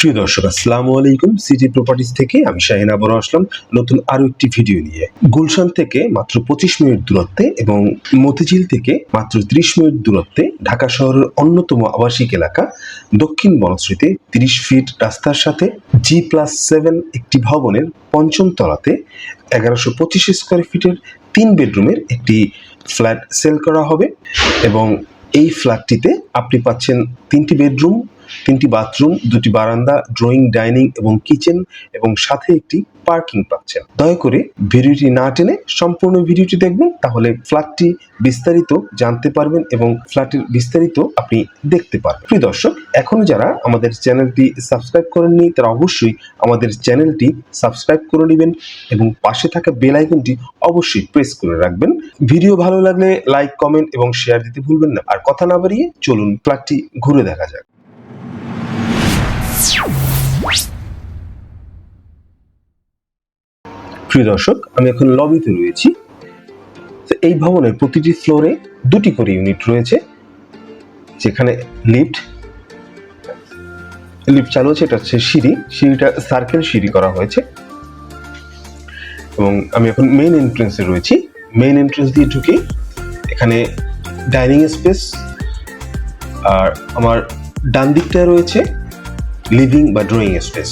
প্রিয় দর্শক, আসসালামু আলাইকুম। সিটি প্রপার্টিজ থেকে আমি শাহিন আবারও আসলাম নতুন আরও একটি ভিডিও নিয়ে। গুলশান থেকে মাত্র পঁচিশ মিনিট দূরত্বে এবং মতিঝিল থেকে মাত্র ত্রিশ মিনিট দূরত্বে ঢাকা শহরের অন্যতম আবাসিক এলাকা দক্ষিণ বনশ্রীতে তিরিশ ফিট রাস্তার সাথে জি প্লাস সেভেন একটি ভবনের পঞ্চম তলাতে এগারোশো পঁচিশ স্কোয়ার ফিটের তিন বেডরুমের একটি ফ্ল্যাট সেল করা হবে এবং এই ফ্ল্যাটটিতে আপনি পাচ্ছেন তিনটি বেডরুম তিনটি বাথরুম, দুটি বারান্দা, ড্রয়িং, ডাইনিং এবং কিচেন এবং সাথে একটি পার্কিং পাচ্ছেন। দয়া করে ভিডিওটি না টেনে সম্পূর্ণ ভিডিওটি দেখবেন, তাহলে ফ্ল্যাটটি বিস্তারিত জানতে পারবেন এবং ফ্ল্যাটের বিস্তারিত আপনি দেখতে পারবেন। প্রিয় দর্শক এখন যারা আমাদের চ্যানেলটি সাবস্ক্রাইব করেননি, তারা অবশ্যই আমাদের চ্যানেলটি সাবস্ক্রাইব করে নেবেন এবং পাশে থাকা বেল আইকনটি অবশ্যই প্রেস করে রাখবেন। ভিডিও ভালো লাগলে লাইক, কমেন্ট এবং শেয়ার দিতে ভুলবেন না। আর কথা না বাড়িয়ে চলুন ফ্ল্যাটটি ঘুরে দেখা যাক। প্রিয় দর্শক, আমি এখন লবিতে রয়েছি। এই ভবনের প্রতিটি ফ্লোরে দুটি করে ইউনিট রয়েছে, যেখানে লিফট লিফট চালু আছে, এটা হচ্ছে সিঁড়ি, সিঁড়িটা সার্কেল সিঁড়ি করা হয়েছে। এবং আমি এখন মেইন এন্ট্রেন্সে রয়েছি। মেইন এন্ট্রেন্স দিয়ে ঢুকে এখানে ডাইনিং স্পেস আর আমার ডান দিকটায় রয়েছে লিভিং বা ড্রয়িং স্পেস।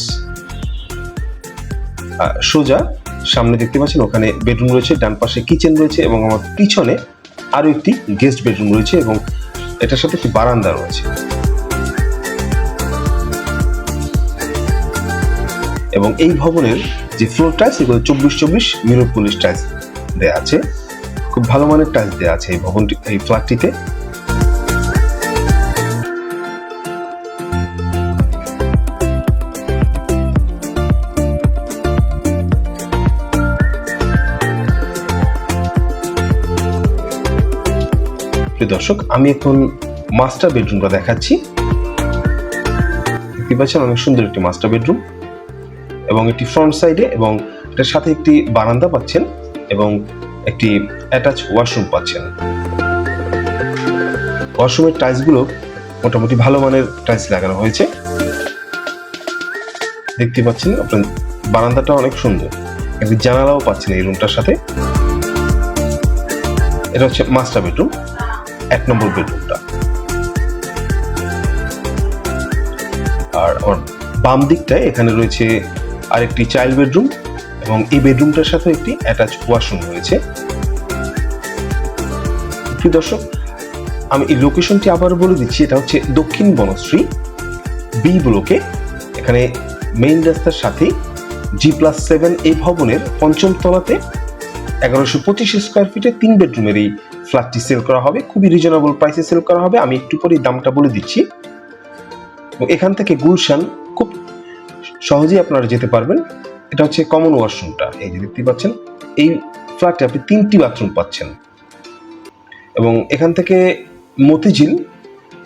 সোজা সামনে দেখতে পাচ্ছেন, ওখানে বেডরুম রয়েছে, ডান পাশে কিচেন রয়েছে এবং আমার পিছনে আরও একটি গেস্ট বেডরুম রয়েছে এবং এটার সাথে একটি বারান্দা রয়েছে। এবং এই ভবনের যে ফ্লোর টাইলস এগুলো চব্বিশ চব্বিশ মিরর পুলিশ টাইলস দেওয়া আছে। খুব ভালো মানের টাইলস দেওয়া আছে এই ভবনটি, এই ফ্ল্যাটটিতে প্রিয় দর্শক, আমি এখন মাস্টার বেডরুমটা দেখাচ্ছি। দেখতে পাচ্ছেন অনেক সুন্দর একটি মাস্টার বেডরুম এবং একটি ফ্রন্ট সাইডে এবং এটার সাথে একটি বারান্দা পাচ্ছেন এবং একটি অ্যাটাচ ওয়াশরুম পাচ্ছেন। ওয়াশরুমের টাইলসগুলো মোটামুটি ভালো মানের টাইলস লাগানো হয়েছে। দেখতে পাচ্ছেন আপনার বারান্দাটা অনেক সুন্দর। একটি জানালাও পাচ্ছেন এই রুমটার সাথে। এটা হচ্ছে মাস্টার বেডরুম এক নম্বর বেডরুমটা আর আমার বাম দিকটায় এখানে রয়েছে আরেকটি চাইল্ড বেডরুম এবং এই বেডরুমটার সাথে একটি অ্যাটাচ ওয়াশরুম রয়েছে। প্রিয় দর্শক, আমি এই লোকেশনটি আবার বলে দিচ্ছি, এটা হচ্ছে দক্ষিণ বনশ্রী বি ব্লকে এখানে মেইন রাস্তার সাথে জি প্লাস সেভেন এই ভবনের পঞ্চম তলাতে এগারোশো পঁচিশ স্কোয়ার ফিটে তিন বেডরুমের এই ফ্ল্যাটটি সেল করা হবে। খুবই রিজনেবল প্রাইসে সেল করা হবে। আমি একটু পরেই দামটা বলে দিচ্ছি। এখান থেকে গুলশান খুব সহজেই আপনারা যেতে পারবেন। এটা হচ্ছে কমন ওয়াশরুমটা এই যে দেখতে পাচ্ছেন, এই ফ্ল্যাটে আপনি তিনটি বাথরুম পাচ্ছেন। এবং এখান থেকে মতিঝিল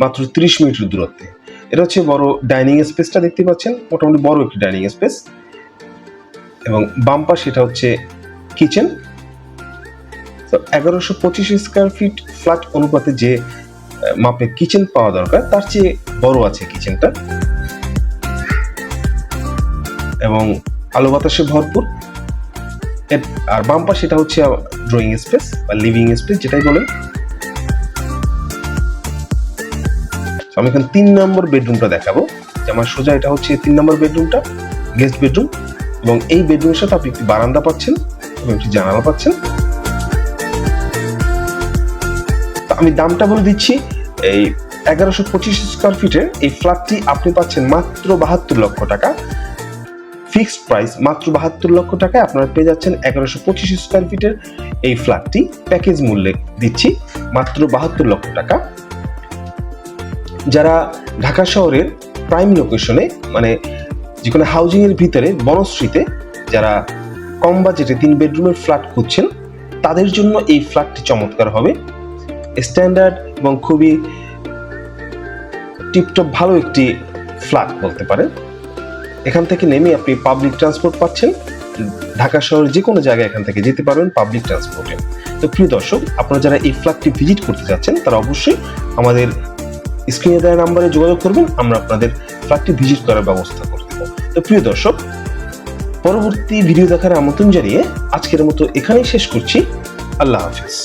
মাত্র তিরিশ মিনিটের দূরত্বে। এটা হচ্ছে বড় ডাইনিং স্পেসটা দেখতে পাচ্ছেন, মোটামুটি বড় একটি ডাইনিং স্পেস এবং বাম পাশে এটা হচ্ছে কিচেন এগারোশো পঁচিশ স্কোয়ার ফিট ফ্ল্যাট অনুপাতে যে মাপে কিচেন পাওয়া দরকার, তার চেয়ে বড় আছে কিচেনটা এবং আলো বাতাসে ভরপুর। আর বাম পাশে এটা হচ্ছে ড্রয়িং স্পেস বা লিভিং স্পেস যেটাই বলেন। আমি এখন তিন নম্বর বেডরুমটা দেখাবো। যে আমার সোজা এটা হচ্ছে তিন নম্বর বেডরুমটা গেস্ট বেডরুম এবং এই বেডরুমের সাথে আপনি একটি বারান্দা পাচ্ছেন এবং একটি জানালা পাচ্ছেন। আমি দামটা বলে দিচ্ছি, এই এগারোশো পঁচিশ স্কোয়ার ফিটের এই ফ্ল্যাটটি আপনি পাচ্ছেন মাত্র বাহাত্তর লক্ষ টাকা। ফিক্সড প্রাইস মাত্র বাহাত্তর লক্ষ টাকায় আপনারা পেয়ে যাচ্ছেন এগারোশো পঁচিশ স্কোয়ার ফিটের এই ফ্ল্যাটটি প্যাকেজ মূল্যে দিচ্ছি মাত্র বাহাত্তর লক্ষ টাকা। যারা ঢাকা শহরের প্রাইম লোকেশনে মানে যেখানে হাউজিং এর ভিতরে, বনশ্রীতে যারা কম বাজেটে তিন বেডরুমের ফ্ল্যাট খুঁজছেন, তাদের জন্য এই ফ্ল্যাটটি চমৎকার হবে। স্ট্যান্ডার্ড এবং খুবই টিপটপ ভালো একটি ফ্ল্যাট বলতে পারেন। এখান থেকে নেমে আপনি পাবলিক ট্রান্সপোর্ট পাচ্ছেন। ঢাকা শহরের যে কোনো জায়গায় এখান থেকে যেতে পারবেন পাবলিক ট্রান্সপোর্টে তো প্রিয় দর্শক, আপনারা যারা এই ফ্ল্যাটটি ভিজিট করতে যাচ্ছেন, তারা অবশ্যই আমাদের স্ক্রিনে দেওয়া নাম্বারে যোগাযোগ করবেন। আমরা আপনাদের ফ্ল্যাটটি ভিজিট করার ব্যবস্থা করে দেবো। তো প্রিয় দর্শক, পরবর্তী ভিডিও দেখার আমন্ত্রণ জানিয়ে আজকের মতো এখানেই শেষ করছি। আল্লাহ হাফিজ।